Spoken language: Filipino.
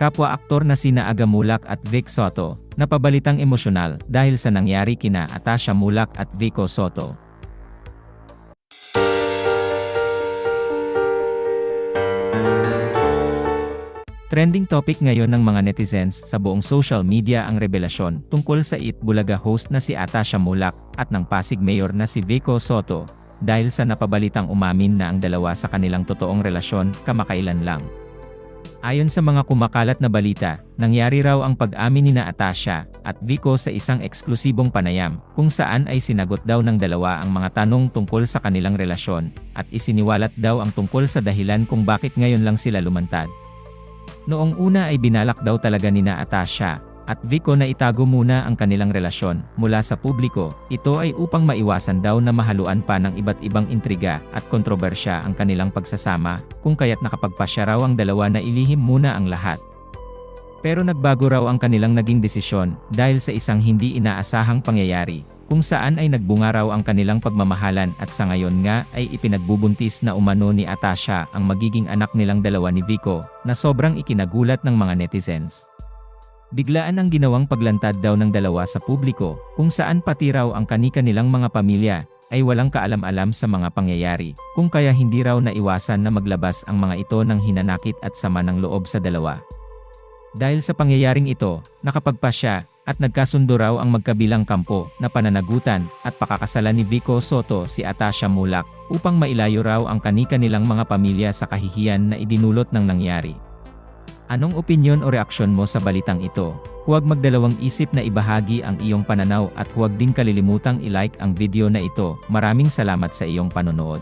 kapwa aktor na sina Aga Mulak at Vic Soto, napabalitang emosyonal dahil sa nangyari kina Atasha Mulak at Vico Soto. Trending topic ngayon ng mga netizens sa buong social media ang revelasyon tungkol sa It Bulaga host na si Atasha Mulak at ng Pasig Mayor na si Vico Soto dahil sa napabalitang umamin na ang dalawa sa kanilang totoong relasyon kamakailan lang. Ayon sa mga kumakalat na balita, nangyari raw ang pag-amin ni na at Vico sa isang eksklusibong panayam kung saan ay sinagot daw ng dalawa ang mga tanong tungkol sa kanilang relasyon at isiniwalat daw ang tungkol sa dahilan kung bakit ngayon lang sila lumantad. Noong una ay binalak daw talaga ni na at Vico na itago muna ang kanilang relasyon mula sa publiko. Ito ay upang maiwasan daw na mahaluan pa ng iba't ibang intriga at kontrobersya ang kanilang pagsasama, kung kaya't nakapagpasya raw ang dalawa na ilihim muna ang lahat. Pero nagbago raw ang kanilang naging desisyon dahil sa isang hindi inaasahang pangyayari, kung saan ay nagbunga raw ang kanilang pagmamahalan at sa ngayon nga ay ipinagbubuntis na umano ni Atasha ang magiging anak nilang dalawa ni Vico, na sobrang ikinagulat ng mga netizens. Biglaan ang ginawang paglantad daw ng dalawa sa publiko, kung saan pati raw ang kanika nilang mga pamilya, ay walang kaalam-alam sa mga pangyayari, kung kaya hindi raw naiwasan na maglabas ang mga ito ng hinanakit at sama ng loob sa dalawa. Dahil sa pangyayaring ito, nakapagpasya, at nagkasundo raw ang magkabilang kampo na pananagutan at pakakasalan ni Vico Soto si Atasha Mulak upang mailayo raw ang kanika nilang mga pamilya sa kahihiyan na idinulot ng nangyari. Anong opinyon o reaksyon mo sa balitang ito? Huwag magdalawang isip na ibahagi ang iyong pananaw at huwag din kalilimutang i-like ang video na ito. Maraming salamat sa iyong panonood.